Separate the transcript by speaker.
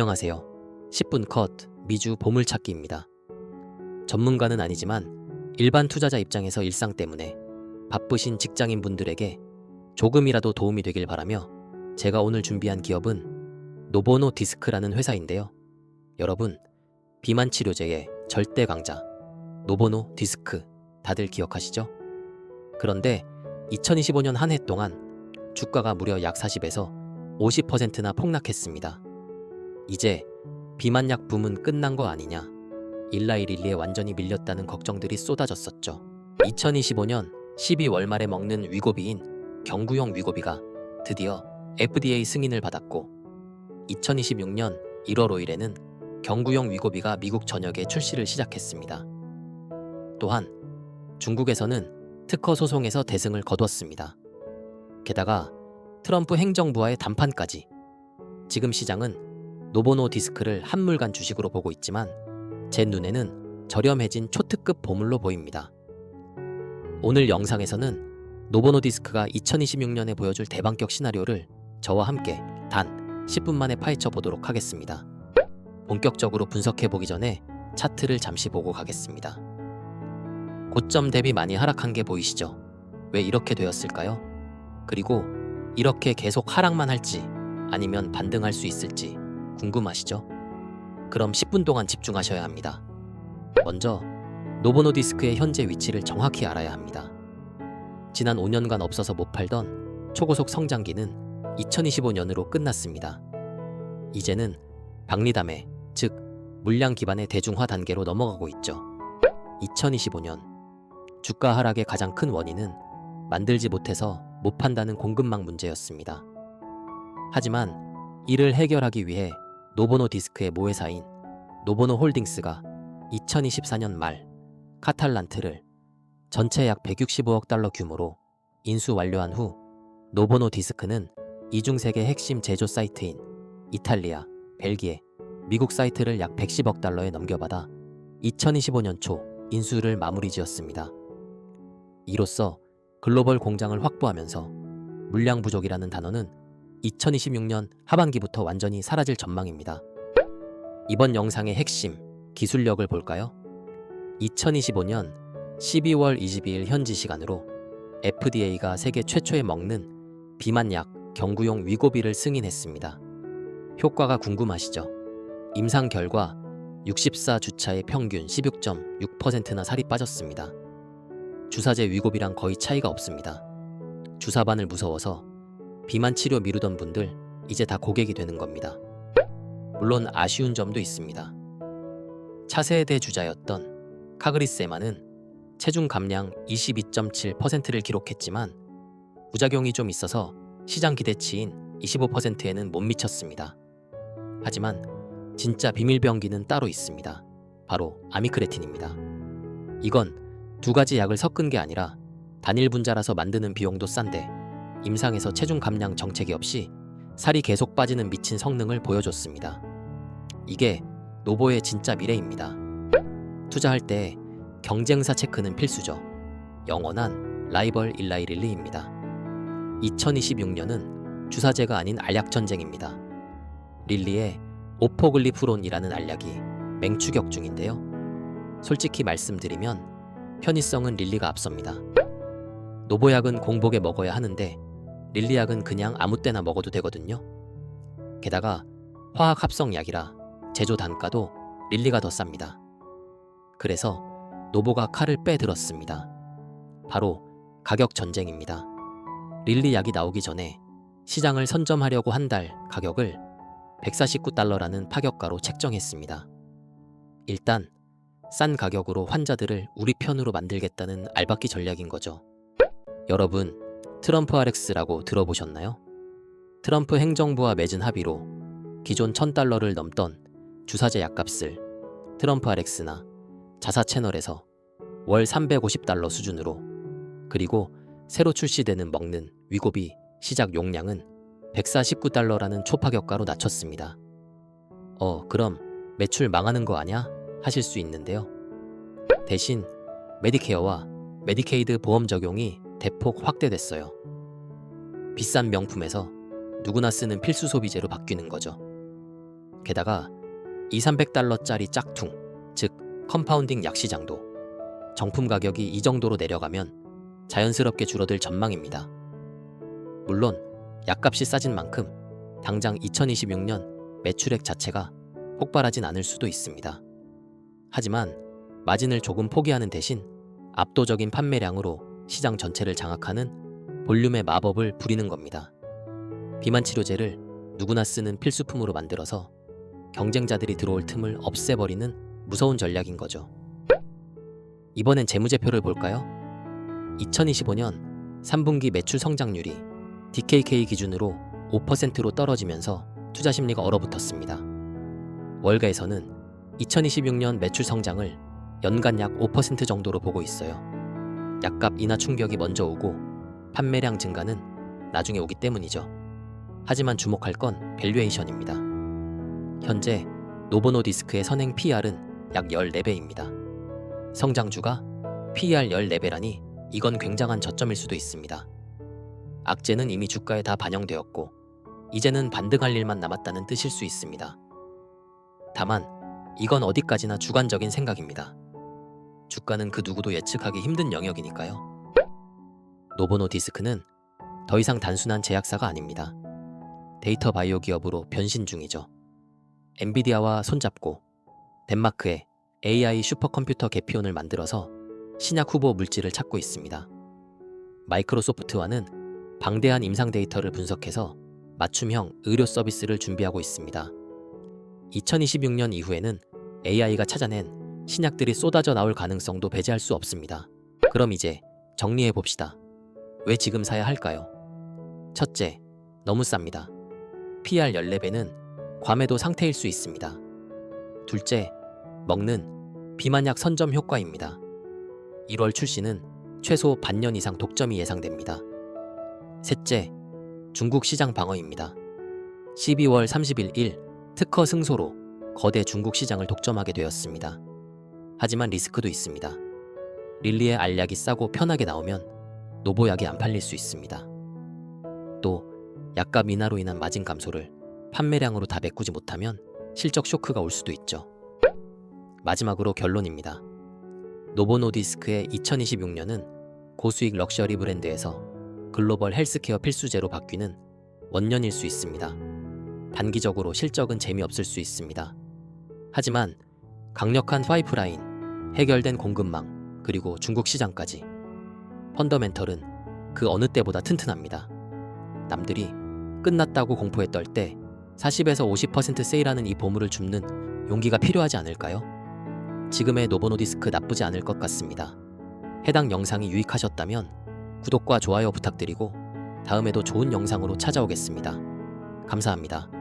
Speaker 1: 안녕하세요. 10분 컷 미주 보물찾기입니다. 전문가는 아니지만 일반 투자자 입장에서 일상 때문에 바쁘신 직장인 분들에게 조금이라도 도움이 되길 바라며 제가 오늘 준비한 기업은 노보노 디스크라는 회사인데요. 여러분, 비만 치료제의 절대 강자 노보노 디스크 다들 기억하시죠? 그런데 2025년 한 해 동안 주가가 무려 약 40에서 50%나 폭락했습니다. 이제 비만약 붐은 끝난 거 아니냐? 일라이릴리에 완전히 밀렸다는 걱정들이 쏟아졌었죠. 2025년 12월 말에 먹는 위고비인 경구용 위고비가 드디어 FDA 승인을 받았고 2026년 1월 5일에는 경구용 위고비가 미국 전역에 출시를 시작했습니다. 또한 중국에서는 특허 소송에서 대승을 거뒀습니다. 게다가 트럼프 행정부와의 담판까지 지금 시장은 노보노 디스크를 한물간 주식으로 보고 있지만 제 눈에는 저렴해진 초특급 보물로 보입니다. 오늘 영상에서는 노보노 디스크가 2026년에 보여줄 대반격 시나리오를 저와 함께 단 10분 만에 파헤쳐 보도록 하겠습니다. 본격적으로 분석해 보기 전에 차트를 잠시 보고 가겠습니다. 고점 대비 많이 하락한 게 보이시죠? 왜 이렇게 되었을까요? 그리고 이렇게 계속 하락만 할지 아니면 반등할 수 있을지 궁금하시죠? 그럼 10분 동안 집중하셔야 합니다. 먼저 노보노 디스크의 현재 위치를 정확히 알아야 합니다. 지난 5년간 없어서 못 팔던 초고속 성장기는 2025년으로 끝났습니다. 이제는 박리담회, 즉 물량 기반의 대중화 단계로 넘어가고 있죠. 2025년 주가 하락의 가장 큰 원인은 만들지 못해서 못 판다는 공급망 문제였습니다. 하지만 이를 해결하기 위해 노보노 디스크의 모회사인 노보노 홀딩스가 2024년 말 카탈란트를 전체 약 165억 달러 규모로 인수 완료한 후 노보노 디스크는 이중 세계 핵심 제조 사이트인 이탈리아, 벨기에, 미국 사이트를 약 110억 달러에 넘겨받아 2025년 초 인수를 마무리 지었습니다. 이로써 글로벌 공장을 확보하면서 물량 부족이라는 단어는 2026년 하반기부터 완전히 사라질 전망입니다. 이번 영상의 핵심 기술력을 볼까요? 2025년 12월 22일 현지 시간으로 FDA가 세계 최초의 먹는 비만약 경구용 위고비를 승인했습니다. 효과가 궁금하시죠? 임상 결과 64주차의 평균 16.6%나 살이 빠졌습니다. 주사제 위고비랑 거의 차이가 없습니다. 주사반을 무서워서 비만 치료 미루던 분들 이제 다 고객이 되는 겁니다. 물론 아쉬운 점도 있습니다. 차세대 주자였던 카그리세마는 체중 감량 22.7%를 기록했지만 부작용이 좀 있어서 시장 기대치인 25%에는 못 미쳤습니다. 하지만 진짜 비밀병기는 따로 있습니다. 바로 아미크레틴입니다. 이건 두 가지 약을 섞은 게 아니라 단일 분자라서 만드는 비용도 싼데 임상에서 체중 감량 정책이 없이 살이 계속 빠지는 미친 성능을 보여줬습니다. 이게 노보의 진짜 미래입니다. 투자할 때 경쟁사 체크는 필수죠. 영원한 라이벌 일라이릴리입니다. 2026년은 주사제가 아닌 알약 전쟁입니다. 릴리의 오포글리프론이라는 알약이 맹추격 중인데요. 솔직히 말씀드리면 편의성은 릴리가 앞섭니다. 노보약은 공복에 먹어야 하는데 릴리약은 그냥 아무 때나 먹어도 되거든요. 게다가 화학 합성 약이라 제조 단가도 릴리가 더 쌉니다. 그래서 노보가 칼을 빼들었습니다. 바로 가격 전쟁입니다. 릴리 약이 나오기 전에 시장을 선점하려고 한 달 가격을 149달러라는 파격가로 책정했습니다. 일단 싼 가격으로 환자들을 우리 편으로 만들겠다는 알박기 전략인 거죠. 여러분, 트럼프 RX라고 들어보셨나요? 트럼프 행정부와 맺은 합의로 기존 1000달러를 넘던 주사제 약값을 트럼프 RX나 자사 채널에서 월 350달러 수준으로 그리고 새로 출시되는 먹는 위고비 시작 용량은 149달러라는 초파격가로 낮췄습니다. 어, 그럼 매출 망하는 거 아냐? 하실 수 있는데요. 대신 메디케어와 메디케이드 보험 적용이 대폭 확대됐어요. 비싼 명품에서 누구나 쓰는 필수 소비재로 바뀌는 거죠. 게다가 2, 300달러짜리 짝퉁, 즉 컴파운딩 약시장도 정품 가격이 이 정도로 내려가면 자연스럽게 줄어들 전망입니다. 물론 약값이 싸진 만큼 당장 2026년 매출액 자체가 폭발하진 않을 수도 있습니다. 하지만 마진을 조금 포기하는 대신 압도적인 판매량으로 시장 전체를 장악하는 볼륨의 마법을 부리는 겁니다. 비만 치료제를 누구나 쓰는 필수품으로 만들어서 경쟁자들이 들어올 틈을 없애버리는 무서운 전략인 거죠. 이번엔 재무제표를 볼까요? 2025년 3분기 매출 성장률이 DKK 기준으로 5%로 떨어지면서 투자 심리가 얼어붙었습니다. 월가에서는 2026년 매출 성장을 연간 약 5% 정도로 보고 있어요. 약값 인하 충격이 먼저 오고 판매량 증가는 나중에 오기 때문이죠. 하지만 주목할 건 밸류에이션입니다. 현재 노보노디스크의 선행 PR은 약 14배입니다. 성장주가 PER 14배라니 이건 굉장한 저점일 수도 있습니다. 악재는 이미 주가에 다 반영되었고 이제는 반등할 일만 남았다는 뜻일 수 있습니다. 다만 이건 어디까지나 주관적인 생각입니다. 주가는 그 누구도 예측하기 힘든 영역이니까요. 노보노 디스크는 더 이상 단순한 제약사가 아닙니다. 데이터 바이오 기업으로 변신 중이죠. 엔비디아와 손잡고 덴마크에 AI 슈퍼컴퓨터 개피온을 만들어서 신약 후보 물질을 찾고 있습니다. 마이크로소프트와는 방대한 임상 데이터를 분석해서 맞춤형 의료 서비스를 준비하고 있습니다. 2026년 이후에는 AI가 찾아낸 신약들이 쏟아져 나올 가능성도 배제할 수 없습니다. 그럼 이제 정리해 봅시다. 왜 지금 사야 할까요? 첫째, 너무 쌉니다. PR 14배는 과매도 상태일 수 있습니다. 둘째, 먹는 비만약 선점 효과입니다. 1월 출시는 최소 반년 이상 독점이 예상됩니다. 셋째, 중국 시장 방어입니다. 12월 30일 일 특허 승소로 거대 중국 시장을 독점하게 되었습니다. 하지만 리스크도 있습니다. 릴리의 알약이 싸고 편하게 나오면 노보약이 안 팔릴 수 있습니다. 또 약값 인하로 인한 마진 감소를 판매량으로 다 메꾸지 못하면 실적 쇼크가 올 수도 있죠. 마지막으로 결론입니다. 노보노디스크의 2026년은 고수익 럭셔리 브랜드에서 글로벌 헬스케어 필수제로 바뀌는 원년일 수 있습니다. 단기적으로 실적은 재미없을 수 있습니다. 하지만 강력한 파이프라인, 해결된 공급망, 그리고 중국 시장까지 펀더멘털은 그 어느 때보다 튼튼합니다. 남들이 끝났다고 공포에 떨 때 40에서 50% 세일하는 이 보물을 줍는 용기가 필요하지 않을까요? 지금의 노보노디스크 나쁘지 않을 것 같습니다. 해당 영상이 유익하셨다면 구독과 좋아요 부탁드리고 다음에도 좋은 영상으로 찾아오겠습니다. 감사합니다.